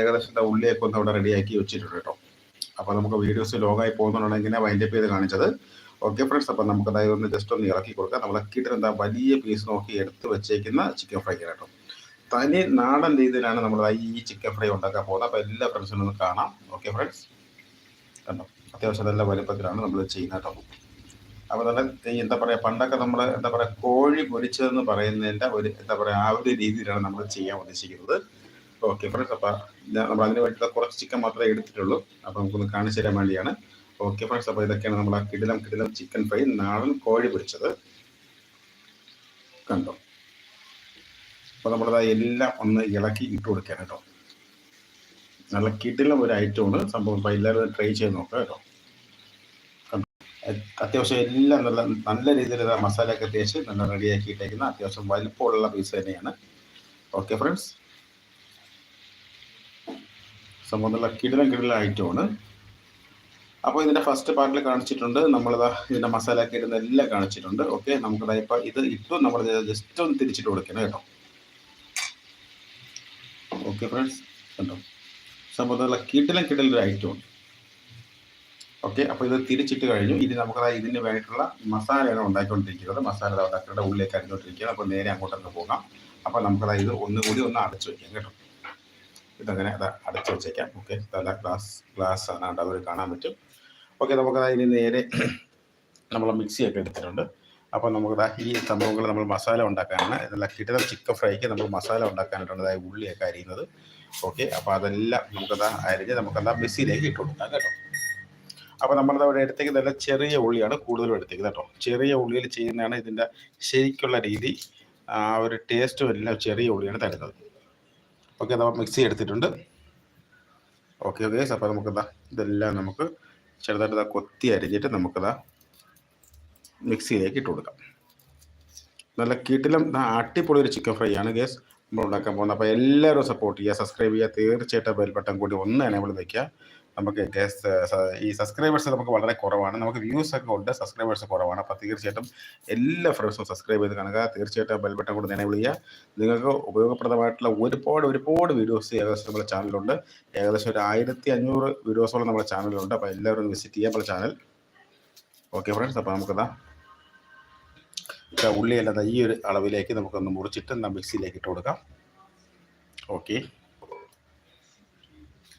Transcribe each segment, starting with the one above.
ഏകദേശം ഉള്ളിയൊക്കെ ഒന്ന് അവിടെ റെഡിയാക്കി വെച്ചിട്ടുണ്ട് കേട്ടോ. അപ്പോൾ നമുക്ക് വീഡിയോസ് ലോഗായി പോകുന്നുണ്ടെങ്കിൽ വൈൻഡപ്പ് ചെയ്ത് കാണിച്ചത്. ഓക്കെ ഫ്രണ്ട്സ് അപ്പോൾ നമുക്ക് അതായത് ഒന്ന് ജസ്റ്റ് ഒന്ന് ഇറക്കി കൊടുക്കാം. നമ്മൾ ഇറക്കിയിട്ട് എന്താ വലിയ പീസ് നോക്കി എടുത്ത് വെച്ചേക്കുന്ന ചിക്കൻ ഫ്രൈ കേട്ടോ. തനി നാടൻ രീതിയിലാണ് നമ്മൾ ഈ ചിക്കൻ ഫ്രൈ ഉണ്ടാക്കാൻ പോകുന്നത്. അപ്പോൾ എല്ലാ ഫ്രണ്ട്സിനും ഒന്ന് കാണാം. ഓക്കെ ഫ്രണ്ട്സ് കണ്ടോ? അത്യാവശ്യം നല്ല വലുപ്പത്തിലാണ് നമ്മൾ ചെയ്യുന്നത് കേട്ടോ. അപ്പോൾ നല്ല എന്താ പറയുക പണ്ടൊക്കെ നമ്മൾ എന്താ പറയുക കോഴി പൊരിച്ചതെന്ന് പറയുന്നതിന്റെ ഒരു എന്താ പറയുക ആ ഒരു രീതിയിലാണ് നമ്മൾ ചെയ്യാൻ ഉദ്ദേശിക്കുന്നത്. ഓക്കെ ഫ്രണ്ട്സ് അപ്പോൾ നമ്മൾ അതിന് വേണ്ടിയിട്ട് കുറച്ച് ചിക്കൻ മാത്രമേ എടുത്തിട്ടുള്ളൂ. അപ്പോൾ നമുക്കൊന്ന് കാണിച്ചു തരാൻ വേണ്ടിയാണ്. ഓക്കെ ഫ്രണ്ട്സ് അപ്പോൾ ഇതൊക്കെയാണ് നമ്മൾ ആ കിടിലം കിടിലം ചിക്കൻ ഫ്രൈ നാടൻ കോഴി പൊരിച്ചത്. കണ്ടോ? അപ്പോൾ നമ്മളത് എല്ലാം ഒന്ന് ഇളക്കി ഇട്ട് കൊടുക്കാൻ കേട്ടോ. നല്ല കിടിലം ഒരു ഐറ്റമാണ് സംഭവം അപ്പോൾ എല്ലാവരും ട്രൈ ചെയ്ത് നോക്കാം കേട്ടോ. അത്യാവശ്യം എല്ലാം നല്ല നല്ല രീതിയിൽ മസാലയൊക്കെ തേച്ച് നല്ല റെഡിയാക്കിയിട്ടേക്കുന്ന അത്യാവശ്യം വലിപ്പമുള്ള പീസ് തന്നെയാണ്. ഓക്കെ ഫ്രണ്ട്സ് സംഭവം നല്ല കിടിലം കിടിലം ഐറ്റമാണ് അപ്പോൾ ഇതിന്റെ ഫസ്റ്റ് പാർട്ടിൽ കാണിച്ചിട്ടുണ്ട്. നമ്മളിതാ ഇതിന്റെ മസാല ഒക്കെ എല്ലാം കാണിച്ചിട്ടുണ്ട്. ഓക്കെ നമുക്കിതാ ഇപ്പം ഇത് ഇട്ടു നമ്മൾ ജസ്റ്റ് ഒന്ന് തിരിച്ചിട്ട് കൊടുക്കണം കേട്ടോ. ഓക്കെ ഫ്രണ്ട്സ് കണ്ടോ? സംഭവം കിടിലം കിടിലം ഒരു ഐറ്റമാണ് ഓക്കെ അപ്പോൾ ഇത് തിരിച്ചിട്ട് കഴിഞ്ഞു. ഇനി നമുക്കതാ ഇതിന് വേണ്ടിയിട്ടുള്ള മസാലയാണ് ഉണ്ടാക്കിക്കൊണ്ടിരിക്കുന്നത് മസാല ഉണ്ടാക്കേണ്ട ഉള്ളിലേക്ക് അരിഞ്ഞുകൊണ്ടിരിക്കുന്നത് അപ്പോൾ നേരെ അങ്ങോട്ടൊന്ന് പോകാം. അപ്പോൾ നമുക്കതാ ഇത് ഒന്നുകൂടി ഒന്ന് അടച്ചു വയ്ക്കാം കേട്ടോ. ഇതങ്ങനെ അത് അടച്ചു വെച്ചേക്കാം. ഓക്കെ നല്ല ഗ്ലാസ് ഗ്ലാസ് ആണ് അത് കാണാൻ പറ്റും. ഓക്കെ നമുക്ക് അതിന് നേരെ നമ്മൾ മിക്സിയൊക്കെ എടുത്തിട്ടുണ്ട്. അപ്പോൾ നമുക്ക് ഈ സംഭവങ്ങൾ നമ്മൾ മസാല ഉണ്ടാക്കാനാണ്. നല്ല കിട്ടുന്ന ചിക്കൻ ഫ്രൈക്ക് നമ്മൾ മസാല ഉണ്ടാക്കാനായിട്ടാണ് അതായത് ഉള്ളിയൊക്കെ അരിയുന്നത്. ഓക്കെ അപ്പോൾ അതെല്ലാം നമുക്കതാ അരിഞ്ഞ് നമുക്കതാ മിക്സിയിലേക്ക് ഇട്ട് കൊടുക്കാം കേട്ടോ. അപ്പോൾ നമ്മളത് അവിടെ എടുത്തേക്ക് നല്ല ചെറിയ ഉള്ളിയാണ് കൂടുതലും എടുത്തേക്കുന്നത് കേട്ടോ. ചെറിയ ഉള്ളിയിൽ ചെയ്യുന്നതാണ് ഇതിന്റെ ശരിക്കുള്ള രീതി. ആ ഒരു ടേസ്റ്റും എല്ലാം ചെറിയ ഉള്ളിയാണ് തരുന്നത്. ഓക്കെ അഥവാ മിക്സി എടുത്തിട്ടുണ്ട്. ഓക്കെ ഓക്കെ അപ്പോൾ നമുക്കതാ ഇതെല്ലാം നമുക്ക് ചെറുതായിട്ട് ഇതാ കൊത്തി അരിഞ്ഞിട്ട് നമുക്കതാ മിക്സിയിലേക്ക് ഇട്ട് കൊടുക്കാം. നല്ല കീട്ടിലും അടിപൊളി ഒരു ചിക്കൻ ഫ്രൈ ആണ് ഗ്യാസ് നമ്മൾ ഉണ്ടാക്കാൻ പോകുന്നത്. അപ്പോൾ എല്ലാവരും സപ്പോർട്ട് ചെയ്യുക സബ്സ്ക്രൈബ് ചെയ്യുക. തീർച്ചയായിട്ടും ബെൽ ബട്ടൺ കൂടി ഒന്ന് എനേബിൾ വയ്ക്കുക നമുക്ക് ഈ സബ്സ്ക്രൈബേഴ്സ് നമുക്ക് വളരെ കുറവാണ്. നമുക്ക് വ്യൂസ് ഒക്കെ ഉണ്ട് സബ്സ്ക്രൈബേഴ്സ് കുറവാണ്. അപ്പോൾ തീർച്ചയായിട്ടും എല്ലാ ഫ്രണ്ട്സും സബ്സ്ക്രൈബ് ചെയ്ത് കാണുക. തീർച്ചയായിട്ടും ബെൽ ബട്ടൺ കൂടെ എനേബിൾ ചെയ്യുക. നിങ്ങൾക്ക് ഉപയോഗപ്രദമായിട്ടുള്ള ഒരുപാട് ഒരുപാട് വീഡിയോസ് ഏകദേശം നമ്മുടെ ചാനലിലുണ്ട് ഏകദേശം ഒരു ആയിരത്തി അഞ്ഞൂറ് വീഡിയോസോളം നമ്മുടെ ചാനലിലുണ്ട് അപ്പോൾ എല്ലാവരും വിസിറ്റ് ചെയ്യാം നമ്മുടെ ചാനൽ ഓക്കെ ഫ്രണ്ട്സ് അപ്പോൾ നമുക്കതാ ഉള്ളിയല്ലാതെ ഈ ഒരു അളവിലേക്ക് നമുക്കൊന്ന് മുറിച്ചിട്ട് മിക്സിയിലേക്ക് ഇട്ട് കൊടുക്കാം. ഓക്കെ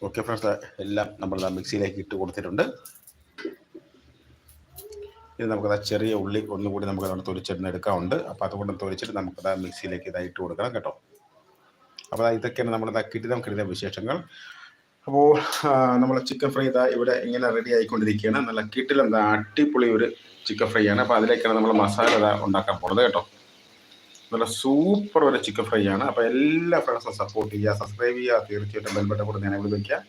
ഓക്കെ ഫ്രണ്ട്സ് എല്ലാം നമ്മൾ മിക്സിയിലേക്ക് ഇട്ട് കൊടുത്തിട്ടുണ്ട്. ഇത് നമുക്കത് ചെറിയ ഉള്ളി ഒന്നുകൂടി നമുക്ക് അതുകൊണ്ട് തൊലിച്ചെടുന്ന് എടുക്കാറുണ്ട് അപ്പോൾ അതുകൊണ്ട് തൊലിച്ചിട്ട് നമുക്കത് മിക്സിയിലേക്ക് ഇതായി ഇട്ട് കൊടുക്കണം കേട്ടോ. അപ്പോൾ ഇതൊക്കെയാണ് നമ്മുടെ കിടിലം നമുക്കിടുന്ന വിശേഷങ്ങൾ. അപ്പോൾ നമ്മൾ ചിക്കൻ ഫ്രൈ ഇതാ ഇവിടെ ഇങ്ങനെ റെഡി ആയിക്കൊണ്ടിരിക്കുകയാണ്. നല്ല കിട്ടിലെന്താ അടിപൊളി ഒരു ചിക്കൻ ഫ്രൈ ആണ്. അപ്പോൾ അതിലേക്കാണ് നമ്മൾ മസാല ഉണ്ടാക്കാൻ പോകുന്നത് കേട്ടോ. നല്ല സൂപ്പർ ഒരു ചിക്കൻ ഫ്രൈ ആണ്. അപ്പോൾ എല്ലാ ഫ്രണ്ട്സും സപ്പോർട്ട് ചെയ്യുക സബ്സ്ക്രൈബ് ചെയ്യുക. തീർച്ചയായിട്ടും ബെൽബട്ടൺ കൂടെ നിലവിൽ വയ്ക്കുക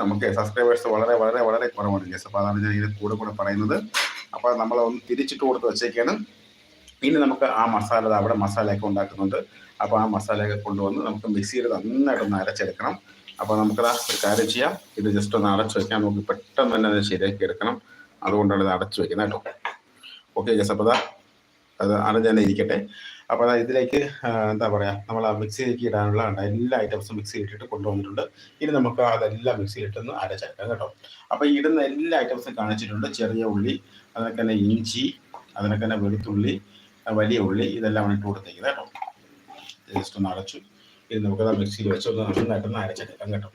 നമുക്ക് സബ്സ്ക്രൈബേഴ്സ് വളരെ വളരെ വളരെ കുറവാണ് ഗ്യാസ് അപ്പോൾ അതാണ് ഞാൻ ഇതിന് കൂടെ കൂടെ പറയുന്നത്. അപ്പോൾ നമ്മൾ ഒന്ന് തിരിച്ചിട്ട് കൊടുത്ത് വെച്ചേക്കാണ്. ഇനി നമുക്ക് ആ മസാല അവിടെ മസാലയൊക്കെ ഉണ്ടാക്കുന്നുണ്ട്. അപ്പോൾ ആ മസാലയൊക്കെ കൊണ്ടുവന്ന് നമുക്ക് മിക്സിയിൽ നന്നായിട്ടൊന്ന് അരച്ചെടുക്കണം. അപ്പോൾ നമുക്കത് ഒരു കാര്യം ചെയ്യാം. ഇത് ജസ്റ്റ് ഒന്ന് അടച്ചു വെക്കാം നമുക്ക് പെട്ടെന്ന് തന്നെ അത് ശരിയാക്കി എടുക്കണം. അതുകൊണ്ടാണ് ഇത് അടച്ചു വെക്കുന്നത് കേട്ടോ. ഓക്കെ ജസ് അപ്പോൾ അത് അടഞ്ഞ് തന്നെ ഇരിക്കട്ടെ. അപ്പോൾ അതാ ഇതിലേക്ക് എന്താ പറയുക നമ്മൾ ആ മിക്സിയിലേക്ക് ഇടാനുള്ള എല്ലാ ഐറ്റംസും മിക്സിയിൽ ഇട്ടിട്ട് കൊണ്ടുവന്നിട്ടുണ്ട്. ഇനി നമുക്ക് അതെല്ലാം മിക്സിയിലിട്ടൊന്ന് അരച്ചേക്കാം കേട്ടോ. അപ്പോൾ ഇടുന്ന എല്ലാ ഐറ്റംസും കാണിച്ചിട്ടുണ്ട്. ചെറിയ ഉള്ളി അതിനൊക്കെ തന്നെ ഇഞ്ചി അതിനൊക്കെ തന്നെ വെളുത്തുള്ളി വലിയ ഉള്ളി ഇതെല്ലാം ഇട്ട് കൊടുത്തേക്കുന്നത് കേട്ടോ. ജസ്റ്റ് ഒന്ന് അടച്ചു ഇത് നമുക്ക് മിക്സിയിൽ വെച്ച് ഒന്ന് നന്നായിട്ടൊന്ന് അരച്ചെടുക്കാം കേട്ടോ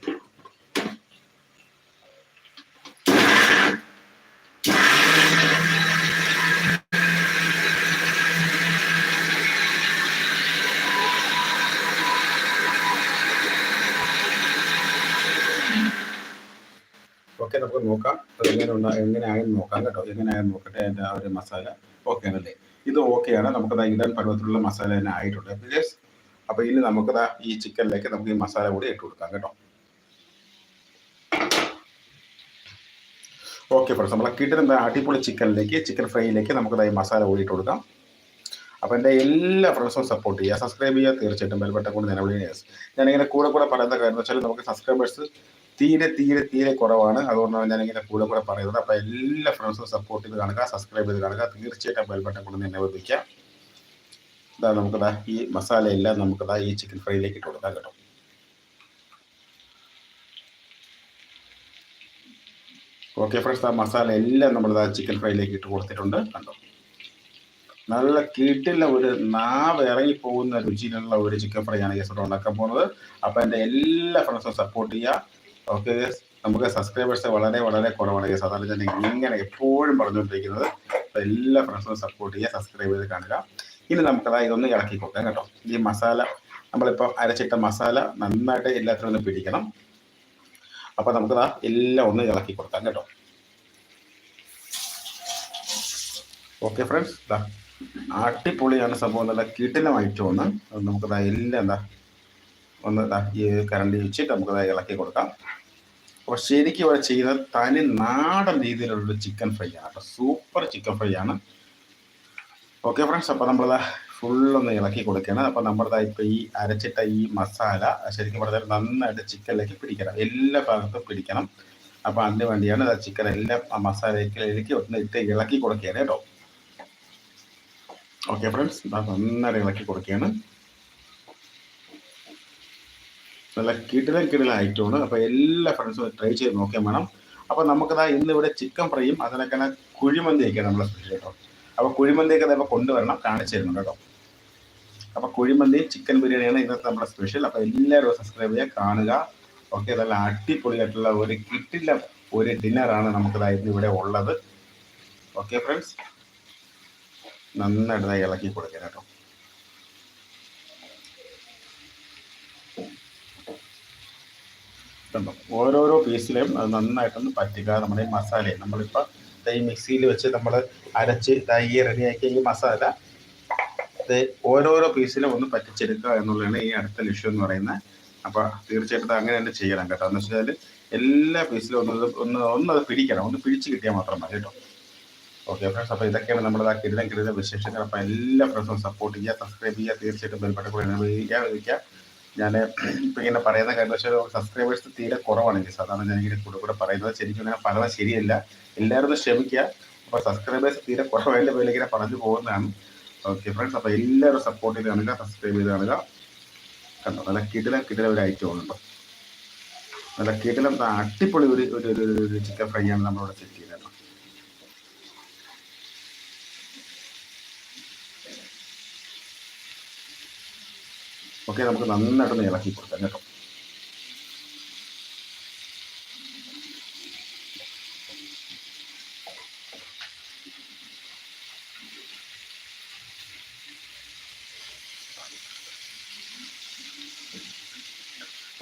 ഓക്കെ നമുക്ക് നോക്കാം. അത് എങ്ങനെ ഉണ്ടാ നോക്കാം കേട്ടോ. എങ്ങനെയായെന്ന് നോക്കട്ടെ എന്റെ ആ ഒരു മസാല ഓക്കെ ആണല്ലേ? ഇത് ഓക്കെയാണ് നമുക്കത് ഇടാൻ പരുവത്തിലുള്ള മസാല തന്നെ ആയിട്ടുണ്ട്. പ്ലീസ് അപ്പോൾ ഇനി നമുക്കത് ഈ ചിക്കനിലേക്ക് നമുക്ക് ഈ മസാല കൂടി ഇട്ട് കൊടുക്കാം കേട്ടോ. ഓക്കെ ഫ്രണ്ട്സ് നമ്മളെ കിട്ടുന്ന അടിപൊളി ചിക്കനിലേക്ക് ചിക്കൻ ഫ്രൈയിലേക്ക് നമുക്കത് ഈ മസാല കൂടി ഇട്ട് കൊടുക്കാം. അപ്പോൾ എന്റെ എല്ലാ ഫ്രണ്ട്സും സപ്പോർട്ട് ചെയ്യുക. സബ്സ്ക്രൈബ് ചെയ്യുക. തീർച്ചയായിട്ടും ബെൽബട്ടൺ കൊണ്ട് നിലവിളി ഞാനിങ്ങനെ കൂടെ കൂടെ പറയുന്ന കാര്യം വെച്ചാൽ നമുക്ക് സബ്സ്ക്രൈബേഴ്സ് തീരെ തീരെ തീരെ കുറവാണ്. അതുകൊണ്ടാണ് ഞാൻ ഇങ്ങനെ കൂടെ കൂടെ പറയുന്നത്. അപ്പോൾ എല്ലാ ഫ്രണ്ട്സും സപ്പോർട്ട് ചെയ്ത് കാണുക സബ്സ്ക്രൈബ് ചെയ്ത് കാണുക. തീർച്ചയായിട്ടും ബെൽബട്ടൺ കൊണ്ട് തന്നെ വയ്ക്കാം ഇതാ നമുക്കിതാ ഈ മസാല എല്ലാം നമുക്കിതാ ഈ ചിക്കൻ ഫ്രൈയിലേക്ക് ഇട്ട് കൊടുക്കാം കേട്ടോ. ഓക്കെ ഫ്രണ്ട്സ് ആ മസാല എല്ലാം നമ്മളിതാ ചിക്കൻ ഫ്രൈയിലേക്ക് ഇട്ട് കൊടുത്തിട്ടുണ്ട്. കണ്ടോ? നല്ല കീട്ടില്ല ഒരു നാവ് ഇറങ്ങിപ്പോകുന്ന രുചിയിലുള്ള ഒരു ചിക്കൻ ഫ്രൈ ആണ് കേസോട്ട് ഉണ്ടാക്കാൻ പോകുന്നത്. അപ്പം എന്റെ എല്ലാ ഫ്രണ്ട്സും സപ്പോർട്ട് ചെയ്യുക. ഓക്കെ നമുക്ക് സബ്സ്ക്രൈബേഴ്സ് വളരെ വളരെ കുറവാണ്. ഈ സാധാരണ ഞാൻ ഇങ്ങനെ എപ്പോഴും പറഞ്ഞുകൊണ്ടിരിക്കുന്നത്. എല്ലാ ഫ്രണ്ട്സും സപ്പോർട്ട് ചെയ്യുക സബ്സ്ക്രൈബ് ചെയ്ത് കാണുക. ഇനി നമുക്കതാ ഇതൊന്ന് ഇളക്കി കൊടുക്കാം കേട്ടോ. ഈ മസാല നമ്മളിപ്പോൾ അരച്ചിട്ട മസാല നന്നായിട്ട് എല്ലാത്തിനും ഒന്ന് പിടിക്കണം. അപ്പോൾ നമുക്കതാ എല്ലാം ഒന്ന് ഇളക്കി കൊടുക്കാം കേട്ടോ. ഓക്കെ ഫ്രണ്ട്സ് ഇതാ അടിപൊളിയാണ് സംഭവം. നല്ല കിടിലമായിട്ട് അത് നമുക്കതാ എല്ലാം എന്താ ഒന്ന് ഈ കരണ്ടി വെച്ചിട്ട് നമുക്കത് ഇളക്കി കൊടുക്കാം. അപ്പോൾ ശരിക്കും ഇവിടെ ചെയ്യുന്നത് തനി നാടൻ രീതിയിലുള്ള ചിക്കൻ ഫ്രൈ ആണ് സൂപ്പർ ചിക്കൻ ഫ്രൈ ആണ്. ഓക്കെ ഫ്രണ്ട്സ് അപ്പോൾ നമ്മളിതാ ഫുള്ളൊന്ന് ഇളക്കി കൊടുക്കുകയാണ്. അപ്പോൾ നമ്മുടെ ഇപ്പോൾ ഈ അരച്ചിട്ട ഈ മസാല ശരിക്കും പറഞ്ഞാൽ നന്നായിട്ട് ചിക്കനിലേക്ക് പിടിക്കണം. എല്ലാ ഭാഗത്തും പിടിക്കണം. അപ്പോൾ അതിന് വേണ്ടിയാണ് ചിക്കൻ എല്ലാം ആ മസാലയിലേക്ക് ഒന്ന് ഇട്ട് ഇളക്കി കൊടുക്കുകയാണ് കേട്ടോ. ഓക്കെ ഫ്രണ്ട്സ് നന്നായിട്ട് ഇളക്കി കൊടുക്കുകയാണ്. നല്ല കിടിലൻ കിടിലൻ ഐറ്റമാണ് അപ്പോൾ എല്ലാ ഫ്രണ്ട്സും ട്രൈ ചെയ്ത് നോക്കിയാൽ വേണം അപ്പോൾ നമുക്കതാ ഇന്ന് ഇവിടെ ചിക്കൻ ഫ്രൈയും അതിനൊക്കെ കുഴിമന്തിയൊക്കെയാണ് നമ്മളെ സ്പെഷ്യൽ കേട്ടോ അപ്പോൾ കുഴിമന്തിയൊക്കെ ഇപ്പൊ കൊണ്ടുവരണം കാണിച്ചു തരുന്നുണ്ട് കേട്ടോ. അപ്പോൾ കുഴിമന്തി ചിക്കൻ ബിരിയാണിയാണ് ഇന്നത്തെ നമ്മുടെ സ്പെഷ്യൽ അപ്പോൾ എല്ലാവരും സബ്സ്ക്രൈബ് ചെയ്യുക കാണുക. ഓക്കെ നല്ല അടിപൊളിയായിട്ടുള്ള ഒരു കിട്ടില്ല ഒരു ഡിന്നറാണ് നമുക്കതാ ഇന്ന് ഇവിടെ ഉള്ളത്. ഓക്കെ ഫ്രണ്ട്സ് നന്നായിട്ട് ഇളക്കി കൊടുക്കാം കേട്ടോ. കണ്ടോ ഓരോരോ പീസിലെയും അത് നന്നായിട്ടൊന്ന് പറ്റുക നമ്മുടെ ഈ മസാല നമ്മളിപ്പോൾ ഈ മിക്സിയിൽ വെച്ച് നമ്മൾ അരച്ച് തൈ റെഡിയാക്കിയ ഈ മസാല ഇത് ഓരോരോ പീസിലും ഒന്ന് പറ്റിച്ചെടുക്കുക എന്നുള്ളതാണ് ഈ അടുത്ത ലക്ഷ്യം എന്ന് പറയുന്നത്. അപ്പോൾ തീർച്ചയായിട്ടും അങ്ങനെ തന്നെ ചെയ്യണം കേട്ടോ. എന്ന് വെച്ചാൽ എല്ലാ പീസിലും ഒന്ന് ഒന്ന് ഒന്നത് പിടിക്കണം. ഒന്ന് പിടിച്ച് കിട്ടിയാൽ മാത്രം മതി കേട്ടോ. ഓക്കെ ഫ്രണ്ട്സ് അപ്പോൾ ഇതൊക്കെയാണ് നമ്മുടെ കിരുതം കിരുത വിശേഷങ്ങൾ. അപ്പോൾ എല്ലാ ഫ്രണ്ട്സും സപ്പോർട്ട് ചെയ്യുക സബ്സ്ക്രൈബ് ചെയ്യുക. തീർച്ചയായിട്ടും ബെൽബട്ടൻ കൂടെ ഉപയോഗിക്കുക ഉപയോഗിക്കുക ഞാൻ ഇപ്പം ഇങ്ങനെ പറയുന്ന കാര്യം പക്ഷേ സബ്സ്ക്രൈബേഴ്സ് തീരെ കുറവാണ് എനിക്ക് സാധാരണ ഞാൻ ഇങ്ങനെ കൂടെ കൂടെ പറയുന്നത് ശരിക്കും ഇങ്ങനെ പറയുന്നത് ശരിയല്ല. എല്ലാവരും ഒന്ന് ക്ഷമിക്കുക അപ്പോൾ സബ്സ്ക്രൈബേഴ്സ് തീരെ കുറവായതിന്റെ പേരിൽ ഇങ്ങനെ പറഞ്ഞു പോകുന്നതാണ്. ഓക്കെ ഫ്രണ്ട്സ് അപ്പോൾ എല്ലാവരും സപ്പോർട്ട് ചെയ്ത് കാണുക സബ്സ്ക്രൈബ് ചെയ്ത് കാണുക. കണ്ടോ? നല്ല കിടിലം കിടിലം ഒരു ഐറ്റം ഉണ്ട് നല്ല കിടിലം അടിപൊളി ഒരു ഒരു ചിക്കൻ ഫ്രൈ ആണ് നമ്മളിവിടെ സെറ്റ് ഓക്കെ നമുക്ക് നന്നായിട്ടൊന്ന് ഇളക്കി കൊടുക്കാം കേട്ടോ.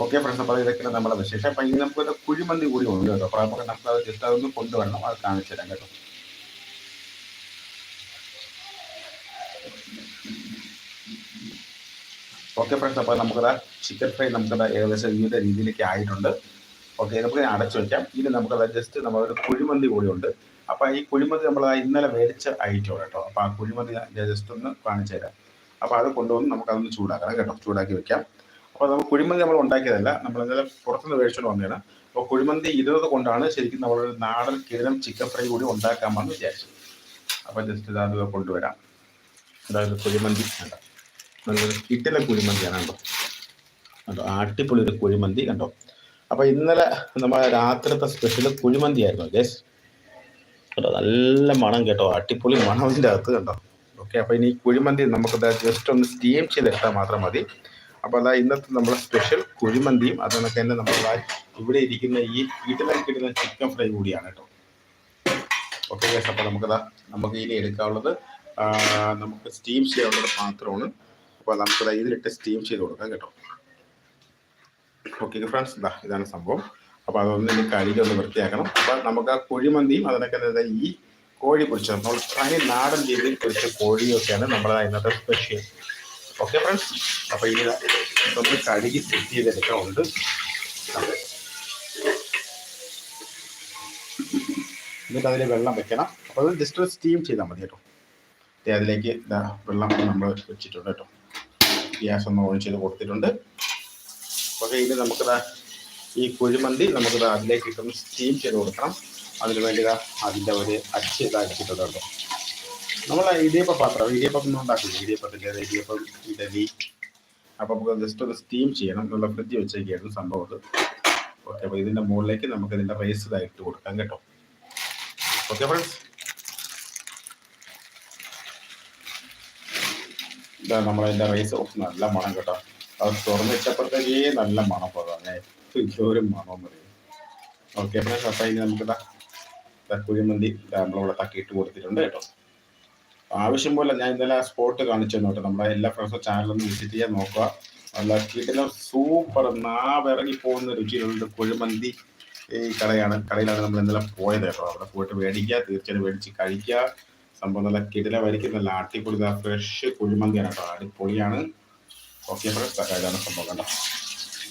ഓക്കെ ഫ്രണ്ട്സ് അപ്പോൾ ഇതൊക്കെയാണ് നമ്മുടെ വിശേഷം. അപ്പം ഇനി നമുക്കൊരു കുഴിമന്തി കൂടി ഉണ്ട് കേട്ടോ. അപ്പോൾ നമുക്ക് നമുക്ക് അത് ജസ്റ്റ് അതൊന്ന് കൊണ്ടുവരണം. അത് കാണിച്ചു തരാം കേട്ടോ. ഓക്കെ ഫ്രണ്ട്സ് അപ്പോൾ നമുക്കത് ചിക്കൻ ഫ്രൈ നമുക്കത് ഏകദേശം ഇങ്ങനത്തെ രീതിയിലേക്ക് ആയിട്ടുണ്ട്. ഓക്കെ നമുക്ക് അടച്ചു വയ്ക്കാം ഇനി നമുക്കത് ജസ്റ്റ് നമ്മളൊരു കുഴിമന്തി ഉണ്ട്. അപ്പോൾ ഈ കുഴിമന്തി നമ്മൾ ഇന്നലെ മേടിച്ച ഐറ്റം കേട്ടോ. അപ്പോൾ ആ കുഴിമന്തി ഞാൻ ജസ്റ്റ് ഒന്ന് കാണിച്ചു തരാം. അപ്പോൾ അത് കൊണ്ടുവന്ന് നമുക്കതൊന്ന് ചൂടാക്കണം കേട്ടോ. ചൂടാക്കി വെക്കാം. അപ്പോൾ നമുക്ക് കുഴിമന്തി നമ്മൾ ഉണ്ടാക്കിയതല്ല. നമ്മൾ ഇന്നലെ പുറത്തുനിന്ന് മേടിച്ചുകൊണ്ട് വന്നതാണ്. അപ്പോൾ കുഴിമന്തി ഇരുന്നത് കൊണ്ടാണ് ശരിക്കും നമ്മളൊരു നാടൻ കിഴം ചിക്കൻ ഫ്രൈ കൂടി ഉണ്ടാക്കാമെന്ന് വിചാരിച്ചു. അപ്പോൾ ജസ്റ്റ് ഇതാ കൊണ്ടുവരാം. അതായത് കുഴിമന്തി വേണ്ട നല്ലൊരു കിട്ടിലെ കുഴിമന്തിയാണ് കണ്ടോ? കണ്ടോ? അടിപൊളി ഒരു കുഴിമന്തി കണ്ടോ? അപ്പോൾ ഇന്നലെ നമ്മുടെ രാത്രിത്തെ സ്പെഷ്യൽ കുഴിമന്തി ആയിരുന്നു ഗേസ് കേട്ടോ നല്ല മണം കേട്ടോ. അടിപൊളി മണമിന്റെ അകത്ത് കണ്ടോ? ഓക്കെ അപ്പോൾ ഇനി കുഴിമന്തി നമുക്ക് ജസ്റ്റ് ഒന്ന് സ്റ്റീം ചെയ്തെടുത്താൽ മാത്രം മതി. അപ്പോൾ അതാ ഇന്നത്തെ നമ്മുടെ സ്പെഷ്യൽ കുഴിമന്തിയും അതുകൊണ്ടൊക്കെ തന്നെ നമ്മൾ ഇവിടെ ഇരിക്കുന്ന ഈ വീട്ടിലേക്ക് കിട്ടുന്ന ചിക്കൻ ഫ്രൈ കൂടിയാണ് കേട്ടോ. ഓക്കെ ഗേസ് അപ്പോൾ നമുക്കതാ നമുക്ക് ഇനി എടുക്കാനുള്ളത് നമുക്ക് സ്റ്റീം ചെയ്യാനുള്ളത് പാത്രമാണ് അപ്പോൾ നമുക്ക് ഇതിലിട്ട് സ്റ്റീം ചെയ്ത് കൊടുക്കാം കേട്ടോ. ഓക്കെ ഫ്രണ്ട്സ് ഇതാ ഇതാണ് സംഭവം. അപ്പോൾ അതൊന്ന് ഇനി കഴുകി ഒന്ന് വൃത്തിയാക്കണം. അപ്പോൾ നമുക്ക് ആ കുഴിമന്തിയും അതിനൊക്കെ ഈ കോഴി പൊരിച്ചത് നമ്മൾ തനി നാടൻ രീതിയിൽ പൊരിച്ച കോഴിയൊക്കെയാണ് നമ്മുടെ ഇന്നത്തെ സ്പെഷ്യൽ ഓക്കെ ഫ്രണ്ട്സ് അപ്പോൾ ഇനി നമ്മൾ കഴുകി സെറ്റ് ചെയ്തെടുക്കാറുണ്ട് എന്നിട്ട് അതിൽ വെള്ളം വെക്കണം. അപ്പോൾ അത് ജസ്റ്റ് സ്റ്റീം ചെയ്താൽ മതി കേട്ടോ. അതിലേക്ക് വെള്ളം നമ്മൾ വെച്ചിട്ടുണ്ട് കേട്ടോ. ഗ്യാസ് ഒന്ന് ഓൺ ചെയ്ത് കൊടുത്തിട്ടുണ്ട്. അപ്പോൾ ഇനി നമുക്കിത് ഈ കുഴിമന്തി നമുക്കിത് അതിലേക്ക് ഇട്ടൊന്ന് സ്റ്റീം ചെയ്ത് കൊടുക്കണം. അതിന് വേണ്ടി അതിന്റെ ഒരു അച്ച് ഇതാക്കിയിട്ടുണ്ട്. നമ്മൾ ഇടിയപ്പ പാത്രം ഇടിയപ്പം ഒന്നും ഉണ്ടാക്കില്ല. ഇടിയപ്പത്തിന്റെ ഇടിയപ്പം ഇഡലി അപ്പോൾ നമുക്ക് ജസ്റ്റ് ഒന്ന് സ്റ്റീം ചെയ്യണം. എന്നുള്ള ഫ്രിഡ്ജ് വെച്ചേക്കായിരുന്നു സംഭവം അത്. ഓക്കെ അപ്പോൾ ഇതിന്റെ മുകളിലേക്ക് നമുക്ക് ഇതിന്റെ റൈസ് ഇതായിട്ട് കൊടുക്കാം കേട്ടോ. ഓക്കെ ഫ്രണ്ട്സ് ഇതാ നമ്മളതിന്റെ റൈസ് ഓഫ് നല്ല മണം കേട്ടോ. അത് തുറന്ന് വെച്ചപ്പോഴത്തേക്കേ നല്ല മണം പോകാം ഒരു മണം പറയും. ഓക്കെ ഫ്രണ്ട്സ് അപ്പം ഇനി നമുക്കിതാ കുഴിമന്തി നമ്മളിവിടെ തക്കിയിട്ട് കൊടുത്തിട്ടുണ്ട് കേട്ടോ. ആവശ്യം പോലെ ഞാൻ ഇന്നലെ സ്പോട്ട് കാണിച്ചു കേട്ടോ. നമ്മുടെ എല്ലാ ഫ്രണ്ട്സും ചാനലൊന്ന് വിസിറ്റ് ചെയ്യാൻ നോക്കുക. നല്ല കിട്ടുന്ന സൂപ്പർ നാവിറങ്ങി പോകുന്ന രുചിയിലുള്ള കുഴിമന്തി ഈ കടയാണ്. കടയിലാണ് നമ്മൾ ഇന്നലെ പോയത് കേട്ടോ. അവിടെ പോയിട്ട് മേടിക്കുക തീർച്ചയായും മേടിച്ച് കഴിക്കുക. സംഭവം നല്ല കിടില നല്ല അടിപൊളി ഫ്രഷ് കുഴിമന്തിയാണ് കേട്ടോ. അടിപൊളിയാണ്. ഓക്കെ ഫ്രഷ് ഇതാണ് സംഭവം കണ്ടോ?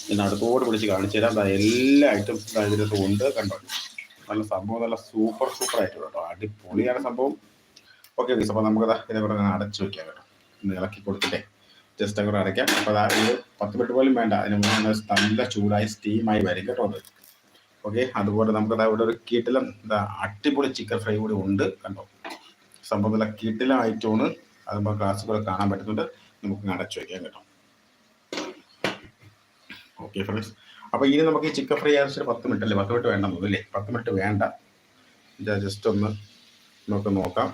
പിന്നെ അടുത്തോട് വിളിച്ച് കാണിച്ചു തരാം. എല്ലാ ഐറ്റംസും ഇതിനകത്ത് ഉണ്ട് കണ്ടോ? നല്ല സംഭവം നല്ല സൂപ്പർ സൂപ്പർ ആയിട്ട് കേട്ടോ. അടിപൊളിയാണ് സംഭവം. ഓക്കെ ഗീസ് അപ്പോൾ നമുക്ക് ഇതേ കൂടെ അങ്ങ് അടച്ചു വെക്കാം കേട്ടോ. ഒന്ന് ഇളക്കി കൊടുത്തിട്ടേ. ജസ്റ്റ് അങ്ങനെ അടയ്ക്കാം. അപ്പോൾ അതാ ഇത് പത്ത് മിനിറ്റ് പോലും വേണ്ട. അതിന് മുന്നേ നല്ല ചൂടായി സ്റ്റീമായി വരും കേട്ടോ അത്. ഓക്കെ അതുപോലെ നമുക്ക് ഇതാ ഇവിടെ ഒരു കീട്ടിലും അടിപൊളി ചിക്കൻ ഫ്രൈ കൂടി ഉണ്ട് കണ്ടോ? സംഭവം നല്ല കിട്ടിലായിട്ടാണ് അത് നമുക്ക് ഗ്ലാസ് കാണാൻ പറ്റുന്നുണ്ട്. നമുക്ക് അടച്ചു വയ്ക്കാൻ കേട്ടോ. ഓക്കെ ഫ്രണ്ട്സ് അപ്പോൾ ഇനി നമുക്ക് ഈ ചിക്കൻ ഫ്രൈ ആവശ്യം പത്ത് മിനിറ്റ് അല്ലേ? പത്ത് മിനിറ്റ് വേണ്ട അല്ലേ? പത്ത് മിനിറ്റ് വേണ്ട. ജസ്റ്റ് ഒന്ന് നമുക്ക് നോക്കാം.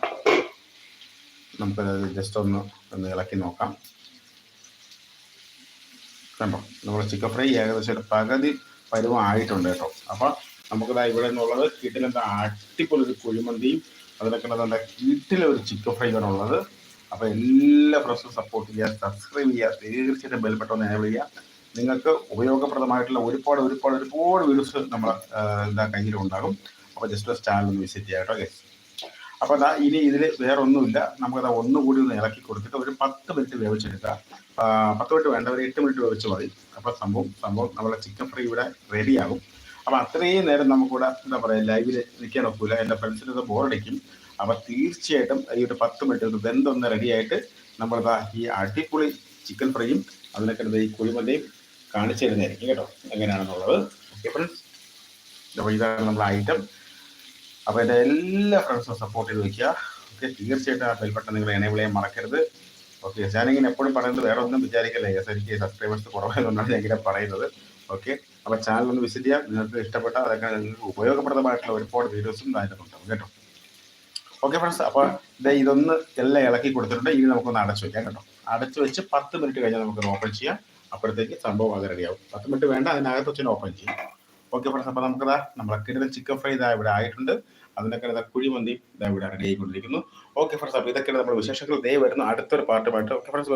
നമുക്ക് ജസ്റ്റ് ഒന്ന് ഒന്ന് ഇളക്കി നോക്കാം. കണ്ടോ? നമ്മുടെ ചിക്കൻ ഫ്രൈ ഏകദേശം ഒരു പകുതി പരുവം ആയിട്ടുണ്ട് കേട്ടോ. അപ്പോൾ നമുക്കിതാ ഇവിടെ നിന്നുള്ളത് വീട്ടിലെന്താ അടിപൊളി കുഴിമന്തിയും അതിനൊക്കെ നല്ല വീട്ടിലെ ഒരു ചിക്കൻ ഫ്രൈ ആണ് ഉള്ളത്. അപ്പോൾ എല്ലാ പ്രശ്നവും സപ്പോർട്ട് ചെയ്യുക സബ്സ്ക്രൈബ് ചെയ്യുക തീർച്ചയായിട്ടും ബെൽബട്ടൺ എനേബിൾ ചെയ്യുക. നിങ്ങൾക്ക് ഉപയോഗപ്രദമായിട്ടുള്ള ഒരുപാട് ഒരുപാട് ഒരുപാട് വീഡിയോസ് നമ്മൾ എന്താ കയ്യിലുണ്ടാകും. അപ്പോൾ ജസ്റ്റ് ചാനൽ ഒന്ന് വിസിറ്റ് ചെയ്യാം കേട്ടോ ഗൈസ് അപ്പോൾ അതാ ഇനി ഇതിൽ വേറെ ഒന്നുമില്ല നമുക്കത് ഒന്നുകൂടി ഒന്ന് ഇളക്കി കൊടുത്തിട്ട് ഒരു പത്ത് മിനിറ്റ് വേവിച്ചെടുക്കുക പത്ത് മിനിറ്റ് വേണ്ട ഒരു എട്ട് മിനിറ്റ് വേവിച്ച് മതി. അപ്പോൾ സംഭവം സംഭവം നമ്മുടെ ചിക്കൻ ഫ്രൈ ഇവിടെ റെഡിയാകും അപ്പോൾ അത്രയും നേരം നമുക്കിവിടെ എന്താ പറയുക ലൈവിൽ നിൽക്കാൻ ഒക്കില്ല എന്റെ ഫ്രണ്ട്സിനൊക്കെ ബോറടിക്കും അപ്പോൾ തീർച്ചയായിട്ടും ഈ ഒരു പത്ത് മിനിറ്റ് വെന്തൊന്ന് റെഡിയായിട്ട് നമ്മളിതാ ഈ അടിപൊളി ചിക്കൻ ഫ്രൈയും അതിനൊക്കെ ഈ കുഴിമന്തിയും കാണിച്ചു തരുന്നതായിരിക്കും കേട്ടോ. എങ്ങനെയാണെന്നുള്ളത്. ഓക്കെ ഫ്രണ്ട്സ് അപ്പോൾ ഇതാണ് നമ്മുടെ ഐറ്റം അപ്പോൾ എന്റെ എല്ലാ ഫ്രണ്ട്സും സപ്പോർട്ട് ചെയ്ത് വെക്കുക. ഓക്കെ തീർച്ചയായിട്ടും ആ ബെൽബട്ടൺ നിങ്ങൾ എനേബിൾ ചെയ്യാൻ മറക്കരുത്. ഓക്കെ ഞാനിങ്ങനെ എപ്പോഴും പറയുന്നത് വേറെ ഒന്നും വിചാരിക്കല്ലേ? എസ് എനിക്ക് സബ്സ്ക്രൈബേഴ്സ് കുറവായതുകൊണ്ടാണ് ഞാൻ ഇങ്ങനെ പറയുന്നത്. ഓക്കെ അപ്പോൾ ചാനൽ ഒന്ന് വിസിറ്റ് ചെയ്യാം. നിങ്ങൾക്ക് ഇഷ്ടപ്പെട്ട അതൊക്കെ നിങ്ങൾക്ക് ഉപയോഗപ്രദമായിട്ടുള്ള ഒരുപാട് വീഡിയോസും കാര്യങ്ങളുണ്ടാവും കേട്ടോ. ഓക്കെ ഫ്രണ്ട്സ് അപ്പോൾ ഇതേ ഇതൊന്ന് എല്ലാം ഇളക്കി കൊടുത്തിട്ടുണ്ട്. ഇനി നമുക്കൊന്ന് അടച്ചു വെക്കാം കേട്ടോ. അടച്ചു വെച്ച് പത്ത് മിനിറ്റ് കഴിഞ്ഞാൽ നമുക്ക് ഓപ്പൺ ചെയ്യാം. അപ്പോഴത്തേക്ക് സംഭവം അത് റെഡിയാവും പത്ത് മിനിറ്റ് വേണ്ട അതിനകത്ത് വെച്ച് ഓപ്പൺ ചെയ്യാം. ഓക്കെ ഫ്രണ്ട്സ് അപ്പോൾ നമുക്കതാ നമ്മളെ കിടന്ന ചിക്കൻ ഫ്രൈ ഇതാ ഇവിടെ ആയിട്ടുണ്ട്. അതിനൊക്കെ ഇതാ കുഴിമന്തി ഇതാ ഇവിടെ റെഡി ആയിക്കൊണ്ടിരിക്കുന്നു. ഓക്കെ ഫ്രണ്ട്സ് അപ്പോൾ ഇതൊക്കെയാണ് നമ്മുടെ വിശേഷങ്ങൾ. ദേ വരുന്നു അടുത്തൊരു പാർട്ടുമായിട്ട് ഓക്കെ ഫ്രണ്ട്സ്